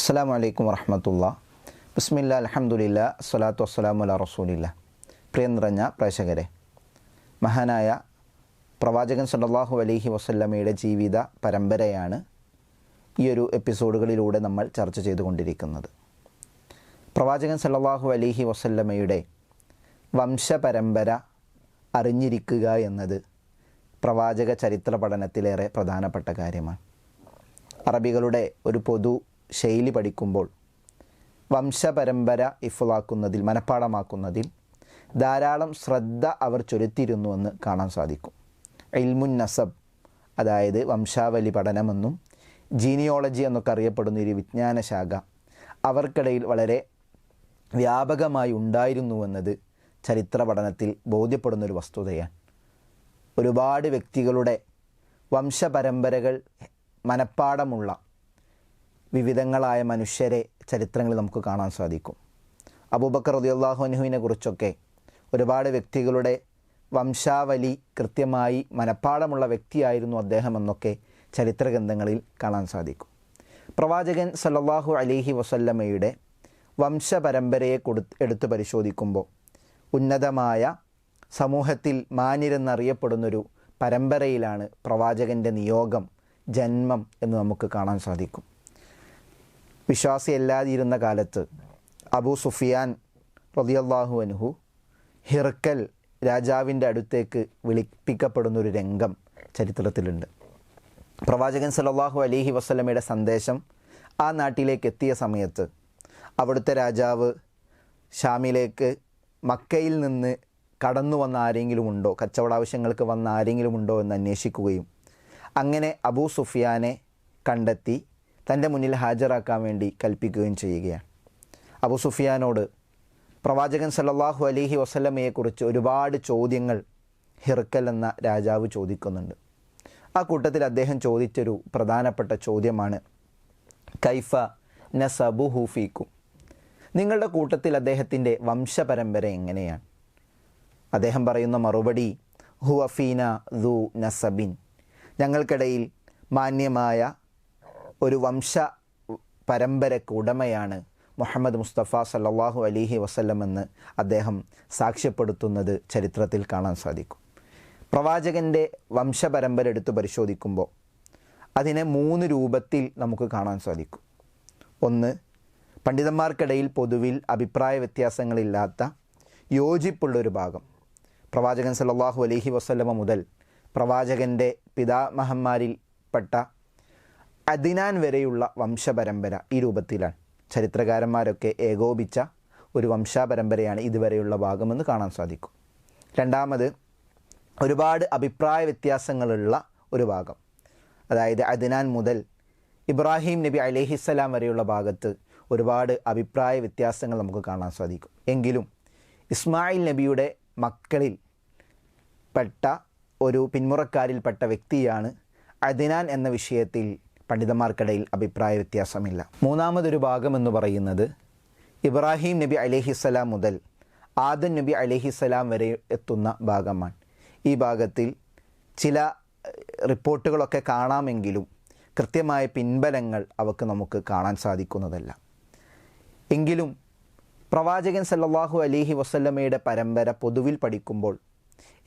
അസ്സാം വലൈക്കും വർഹമത്തുള്ള ബിസ്മില്ല അലഹമുല്ല സ്വലാത്തു വസ്സലാമു അല റസൂലില്ല. പ്രിയ നിറഞ്ഞ പ്രേക്ഷകരെ മഹാനായ പ്രവാചകൻ സല്ലല്ലാഹു അലൈഹി വസല്ലമയുടെ ജീവിത പരമ്പരയാണ് ഈ ഒരു എപ്പിസോഡുകളിലൂടെ നമ്മൾ ചർച്ച ചെയ്തുകൊണ്ടിരിക്കുന്നത്. പ്രവാചകൻ സല്ലല്ലാഹു അലൈഹി വസല്ലമയുടെ വംശപരമ്പര അറിഞ്ഞിരിക്കുക എന്നത് പ്രവാചക ചരിത്ര പഠനത്തിലേറെ പ്രധാനപ്പെട്ട കാര്യമാണ്. അറബികളുടെ ഒരു പൊതു ശൈലി പഠിക്കുമ്പോൾ വംശപരമ്പര ഇഫുലാക്കുന്നതിൽ മനഃപ്പാടമാക്കുന്നതിൽ ധാരാളം ശ്രദ്ധ അവർ ചൊലുത്തിയിരുന്നുവെന്ന് കാണാൻ സാധിക്കും. ഇൽമുൻ നസബ് അതായത് വംശാവലി പഠനമെന്നും ജീനിയോളജി എന്നൊക്കെ അറിയപ്പെടുന്ന ഒരു വിജ്ഞാനശാഖ അവർക്കിടയിൽ വളരെ വ്യാപകമായി ഉണ്ടായിരുന്നുവെന്നത് ചരിത്ര പഠനത്തിൽ ബോധ്യപ്പെടുന്നൊരു വസ്തുതയാണ്. ഒരുപാട് വ്യക്തികളുടെ വംശപരമ്പരകൾ മനഃപ്പാടമുള്ള വിവിധങ്ങളായ മനുഷ്യരെ ചരിത്രങ്ങളിൽ നമുക്ക് കാണാൻ സാധിക്കും. അബൂബക്കർ റളിയല്ലാഹു അൻഹുവിനെ കുറിച്ചൊക്കെ ഒരുപാട് വ്യക്തികളുടെ വംശാവലി കൃത്യമായി മനഃപ്പാടമുള്ള വ്യക്തിയായിരുന്നു അദ്ദേഹം എന്നൊക്കെ ചരിത്ര ഗ്രന്ഥങ്ങളിൽ കാണാൻ സാധിക്കും. പ്രവാചകൻ സല്ലല്ലാഹു അലൈഹി വസല്ലമയുടെ വംശപരമ്പരയെ കൊടു എടുത്തു പരിശോധിക്കുമ്പോൾ ഉന്നതമായ സമൂഹത്തിൽ മാന്യരെന്നറിയപ്പെടുന്നൊരു പരമ്പരയിലാണ് പ്രവാചകന്റെ നിയോഗം ജന്മം എന്ന് നമുക്ക് കാണാൻ സാധിക്കും. വിശ്വാസിയല്ലാതിരുന്ന കാലത്ത് അബൂ സുഫിയാൻ റതിയല്ലാഹു അനുഹു ഹിർക്കൽ രാജാവിന്റെ അടുത്തേക്ക് വിളിപ്പിക്കപ്പെടുന്നൊരു രംഗം ചരിത്രത്തിലുണ്ട്. പ്രവാചകൻ സല്ലല്ലാഹു അലിഹി വസ്ലമയുടെ സന്ദേശം ആ നാട്ടിലേക്ക് എത്തിയ സമയത്ത് അവിടുത്തെ രാജാവ് ഷാമിലേക്ക് മക്കയിൽ നിന്ന് കടന്നു വന്ന ആരെങ്കിലും ഉണ്ടോ കച്ചവട ആവശ്യങ്ങൾക്ക് വന്ന ആരെങ്കിലും ഉണ്ടോ എന്ന് അന്വേഷിക്കുകയും അങ്ങനെ അബൂ സുഫിയാനെ കണ്ടെത്തി തന്റെ മുന്നിൽ ഹാജരാക്കാൻ വേണ്ടി കൽപ്പിക്കുകയും ചെയ്യുകയാണ്. അബു സുഫിയാനോട് പ്രവാചകൻ സല്ലല്ലാഹു അലൈഹി വസ്ലമയെക്കുറിച്ച് ഒരുപാട് ചോദ്യങ്ങൾ ഹിർക്കൽ എന്ന രാജാവ് ചോദിക്കുന്നുണ്ട്. ആ കൂട്ടത്തിൽ അദ്ദേഹം ചോദിച്ചൊരു പ്രധാനപ്പെട്ട ചോദ്യമാണ് കൈഫ നസബു ഹൂഫീക്കും നിങ്ങളുടെ കൂട്ടത്തിൽ അദ്ദേഹത്തിന്റെ വംശപരമ്പര എങ്ങനെയാണ്? അദ്ദേഹം പറയുന്ന മറുപടി ഹുവഫീന ദു നസബിൻ. ഞങ്ങൾക്കിടയിൽ മാന്യമായ ഒരു വംശ പരമ്പരക്ക് ഉടമയാണ് മുഹമ്മദ് മുസ്തഫ സല്ലാഹു അലിഹി വസല്ലം എന്ന് അദ്ദേഹം സാക്ഷ്യപ്പെടുത്തുന്നത് ചരിത്രത്തിൽ കാണാൻ സാധിക്കും. പ്രവാചകന്റെ വംശപരമ്പര എടുത്തു പരിശോധിക്കുമ്പോൾ അതിനെ മൂന്ന് രൂപത്തിൽ നമുക്ക് കാണാൻ സാധിക്കും. ഒന്ന് പണ്ഡിതന്മാർക്കിടയിൽ പൊതുവിൽ അഭിപ്രായ വ്യത്യാസങ്ങളില്ലാത്ത യോജിപ്പുള്ളൊരു ഭാഗം. പ്രവാചകൻ സല്ലല്ലാഹു അലഹി വസല്ലമ മുതൽ പ്രവാചകന്റെ പിതാമഹന്മാരിൽപ്പെട്ട അദിനാൻ വരെയുള്ള വംശപരമ്പര ഈ രൂപത്തിലാണ്. ചരിത്രകാരന്മാരൊക്കെ ഏകോപിച്ച ഒരു വംശപരമ്പരയാണ് ഇതുവരെയുള്ള ഭാഗമെന്ന് കാണാൻ സാധിക്കും. രണ്ടാമത് ഒരുപാട് അഭിപ്രായ വ്യത്യാസങ്ങളുള്ള ഒരു ഭാഗം. അതായത് അദിനാൻ മുതൽ ഇബ്രാഹിം നബി അലഹിസ്സലാം വരെയുള്ള ഭാഗത്ത് ഒരുപാട് അഭിപ്രായ വ്യത്യാസങ്ങൾ നമുക്ക് കാണാൻ സാധിക്കും. എങ്കിലും ഇസ്മായിൽ നബിയുടെ മക്കളിൽ പെട്ട ഒരു പിന്മുറക്കാരിൽപ്പെട്ട വ്യക്തിയാണ് അദിനാൻ എന്ന വിഷയത്തിൽ പണ്ഡിതന്മാർക്കിടയിൽ അഭിപ്രായ വ്യത്യാസമില്ല. മൂന്നാമതൊരു ഭാഗം എന്ന് പറയുന്നത് ഇബ്രാഹിം നബി അലഹിസ്സലാം മുതൽ ആദൻ നബി അലഹിസ്സലാം വരെ എത്തുന്ന ഭാഗമാണ്. ഈ ഭാഗത്തിൽ ചില റിപ്പോർട്ടുകളൊക്കെ കാണാമെങ്കിലും കൃത്യമായ പിൻബലങ്ങൾ അവക്ക് നമുക്ക് കാണാൻ സാധിക്കുന്നതല്ല. എങ്കിലും പ്രവാചകൻ സല്ലാഹു അലിഹി വസല്ലമയുടെ പരമ്പര പൊതുവിൽ പഠിക്കുമ്പോൾ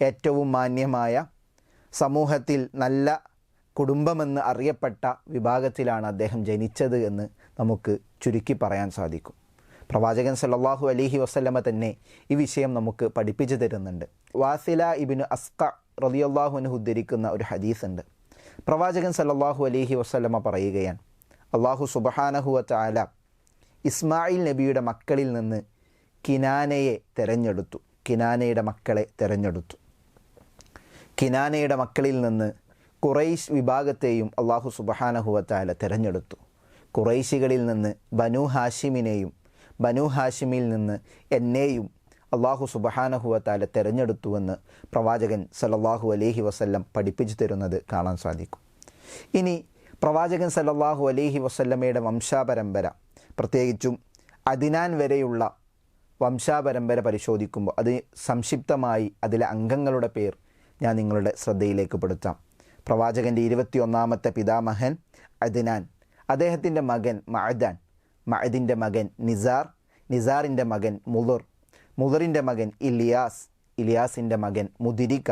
ഏറ്റവും മാന്യമായ സമൂഹത്തിൽ നല്ല കുടുംബമെന്ന് അറിയപ്പെട്ട വിഭാഗത്തിലാണ് അദ്ദേഹം ജനിച്ചത് എന്ന് നമുക്ക് ചുരുക്കി പറയാൻ സാധിക്കും. പ്രവാചകൻ സല്ലാഹു അലിഹി വസല്ലമ തന്നെ ഈ വിഷയം നമുക്ക് പഠിപ്പിച്ചു തരുന്നുണ്ട്. വാസില ഇബിന് അസ്ക റതിയല്ലാഹുവിന് ഉദ്ധരിക്കുന്ന ഒരു ഹദീസ് ഉണ്ട് പ്രവാചകൻ സല്ലാഹു അലിഹി വസല്ലമ പറയുകയാണ് അള്ളാഹു സുബഹാനഹുവ ചാല ഇസ്മായിൽ നബിയുടെ മക്കളിൽ നിന്ന് കിനാനയെ തിരഞ്ഞെടുത്തു. കിനാനയുടെ മക്കളെ തിരഞ്ഞെടുത്തു. കിനാനയുടെ മക്കളിൽ നിന്ന് കുറൈശ് വിഭാഗത്തെയും അള്ളാഹു സുബഹാനഹുവത്താല തിരഞ്ഞെടുത്തു. കുറൈശികളിൽ നിന്ന് ബനു ഹാഷിമിനെയും ബനു ഹാഷിമിൽ നിന്ന് എന്നെയും അള്ളാഹു സുബഹാനഹുവത്താല തിരഞ്ഞെടുത്തുവെന്ന് പ്രവാചകൻ സലല്ലാഹു അലഹി വസ്ല്ലം പഠിപ്പിച്ചു തരുന്നത് കാണാൻ സാധിക്കും. ഇനി പ്രവാചകൻ സലല്ലാഹു അലഹി വസ്ല്ലമയുടെ വംശാപരമ്പര പ്രത്യേകിച്ചും അതിനാൻ വരെയുള്ള വംശാപരമ്പര പരിശോധിക്കുമ്പോൾ അത് സംക്ഷിപ്തമായി അതിലെ അംഗങ്ങളുടെ പേർ ഞാൻ നിങ്ങളുടെ ശ്രദ്ധയിലേക്ക് പെടുത്താം. പ്രവാചകന്റെ ഇരുപത്തിയൊന്നാമത്തെ പിതാമഹൻ അദ്നാൻ. അദ്ദേഹത്തിന്റെ മകൻ മഅദാൻ. മഅദിന്റെ മകൻ നിസാർ. നിസാറിന്റെ മകൻ മുദർ. മുദറിന്റെ മകൻ ഇലിയാസ്. ഇലിയാസിന്റെ മകൻ മുദിരിക്ക.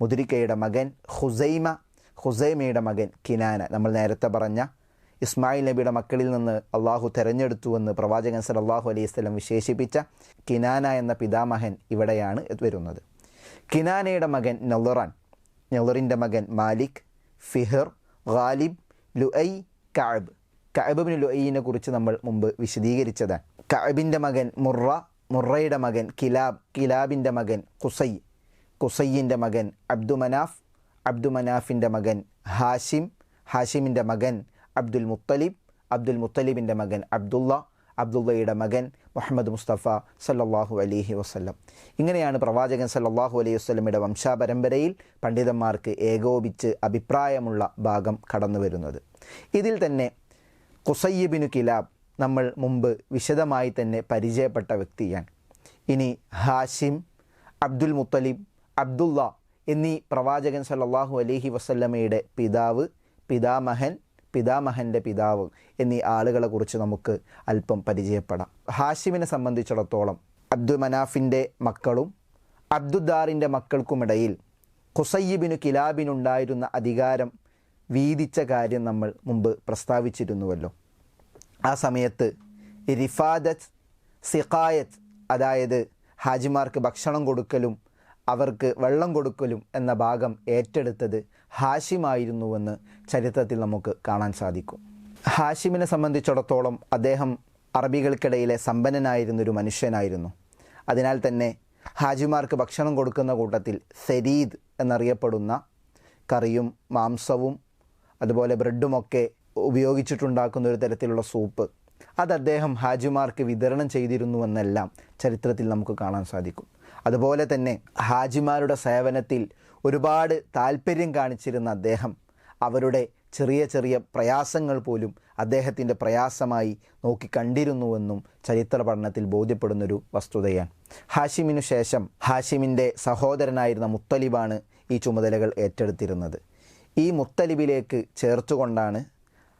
മുദിരിക്കയുടെ മകൻ ഹുസൈമ. ഹുസൈമയുടെ മകൻ കിനാന. നമ്മൾ നേരത്തെ പറഞ്ഞ ഇസ്മായിൽ നബിയുടെ മക്കളിൽ നിന്ന് അള്ളാഹു തെരഞ്ഞെടുത്തുവെന്ന് പ്രവാചകൻ സല്ലല്ലാഹു അലൈഹി സ്വലം വിശേഷിപ്പിച്ച കിനാന എന്ന പിതാമഹൻ ഇവിടെയാണ് വരുന്നത്. കിനാനയുടെ മകൻ നെളറാൻ നെളറിന്റെ മകൻ മാലിക് ഫിഹർ ഗാലിബ് ലുഐ കഅബ് കഅബിന് ലുഐനെ കുറിച്ച് നമ്മൾ മുമ്പ് വിശദീകരിച്ചതാണ്. കഅബിന്റെ മകൻ മുറ മുറയുടെ മകൻ കിലാബ് കിലാബിന്റെ മകൻ കുസൈ കുസൈയിന്റെ മകൻ അബ്ദുമനാഫ് അബ്ദുമനാഫിന്റെ മകൻ ഹാഷിം ഹാഷിമിന്റെ മകൻ അബ്ദുൽ മുത്തലിബ് അബ്ദുൽ മുത്തലിബിന്റെ മകൻ അബ്ദുള്ള അബ്ദുള്ളയുടെ മകൻ മുഹമ്മദ് മുസ്തഫ സല്ലാഹു അലൈഹി വസ്ലം ഇങ്ങനെയാണ് പ്രവാചകൻ സല്ലാഹു അലൈഹി വസ്ലമിയുടെ വംശാപരമ്പരയിൽ പണ്ഡിതന്മാർക്ക് ഏകോപിച്ച് അഭിപ്രായമുള്ള ഭാഗം കടന്നു വരുന്നത്. ഇതിൽ തന്നെ കുസയ്യബിനു കിലാബ് നമ്മൾ മുമ്പ് വിശദമായി തന്നെ പരിചയപ്പെട്ട വ്യക്തിയാണ്. ഇനി ഹാഷിം അബ്ദുൽ മുത്തലിബ് അബ്ദുള്ള എന്നീ പ്രവാചകൻ സല്ലാഹു അലൈഹി വസല്ലമയുടെ പിതാവ് പിതാമഹൻ പിതാമഹന്റെ പിതാവ് എന്നീ ആളുകളെ കുറിച്ച് നമുക്ക് അല്പം പരിചയപ്പെടാം. ഹാഷിമിനെ സംബന്ധിച്ചിടത്തോളം അബ്ദുൽ മനാഫിന്റെ മക്കളും അബ്ദുദ്ദാറിന്റെ മക്കൾക്കുമിടയിൽ ഖുസയ്യിബിനു കിലാബിനുണ്ടായിരുന്ന അധികാരം വീതിച്ച കാര്യം നമ്മൾ മുമ്പ് പ്രസ്താവിച്ചിരുന്നുവല്ലോ. ആ സമയത്ത് റിഫാദത്ത് സിഖായത്ത് അതായത് ഹാജിമാർക്ക് ഭക്ഷണം കൊടുക്കലും അവർക്ക് വെള്ളം കൊടുക്കലും എന്ന ഭാഗം ഏറ്റെടുത്തത് ഹാഷിമായിരുന്നുവെന്ന് ചരിത്രത്തിൽ നമുക്ക് കാണാൻ സാധിക്കും. ഹാഷിമിനെ സംബന്ധിച്ചിടത്തോളം അദ്ദേഹം അറബികൾക്കിടയിലെ സമ്പന്നനായിരുന്നൊരു മനുഷ്യനായിരുന്നു. അതിനാൽ തന്നെ ഹാജിമാർക്ക് ഭക്ഷണം കൊടുക്കുന്ന കൂട്ടത്തിൽ സെരീദ് എന്നറിയപ്പെടുന്ന കറിയും മാംസവും അതുപോലെ ബ്രെഡുമൊക്കെ ഉപയോഗിച്ചിട്ടുണ്ടാക്കുന്ന ഒരു തരത്തിലുള്ള സൂപ്പ് അത് അദ്ദേഹം ഹാജിമാർക്ക് വിതരണം ചെയ്തിരുന്നുവെന്നെല്ലാം ചരിത്രത്തിൽ നമുക്ക് കാണാൻ സാധിക്കും. അതുപോലെ തന്നെ ഹാജിമാരുടെ സേവനത്തിൽ ഒരുപാട് താല്പര്യം കാണിച്ചിരുന്ന അദ്ദേഹം അവരുടെ ചെറിയ ചെറിയ പ്രയാസങ്ങൾ പോലും അദ്ദേഹത്തിന്റെ പ്രയാസമായി നോക്കി കണ്ടിരുന്നുവെന്നും ചരിത്ര പഠനത്തിൽ ബോധ്യപ്പെടുന്നൊരു വസ്തുതയാണ്. ഹാഷിമിനു ശേഷം ഹാഷിമിന്റെ സഹോദരനായിരുന്ന മുത്തലിബാണ് ഈ ചുമതലകൾ ഏറ്റെടുത്തിരുന്നത്. ഈ മുത്തലിബിലേക്ക് ചേർത്തുകൊണ്ടാണ്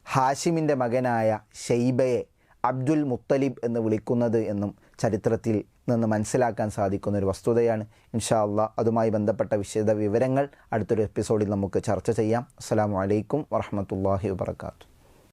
ഹാഷിമിന്റെ മകനായ ഷെയ്ബയെ അബ്ദുൽ മുത്തലിബ് എന്ന് വിളിക്കുന്നത് എന്നും ചരിത്രത്തിൽ നിന്ന് മനസ്സിലാക്കാൻ സാധിക്കുന്ന ഒരു വസ്തുതയാണ്. ഇൻഷാ അള്ളാഹ് അതുമായി ബന്ധപ്പെട്ട വിശദ വിവരങ്ങൾ അടുത്തൊരു എപ്പിസോഡിൽ നമുക്ക് ചർച്ച ചെയ്യാം. അസ്സാം വലൈക്കും വറഹമത്തല്ലാഹി വാത്തു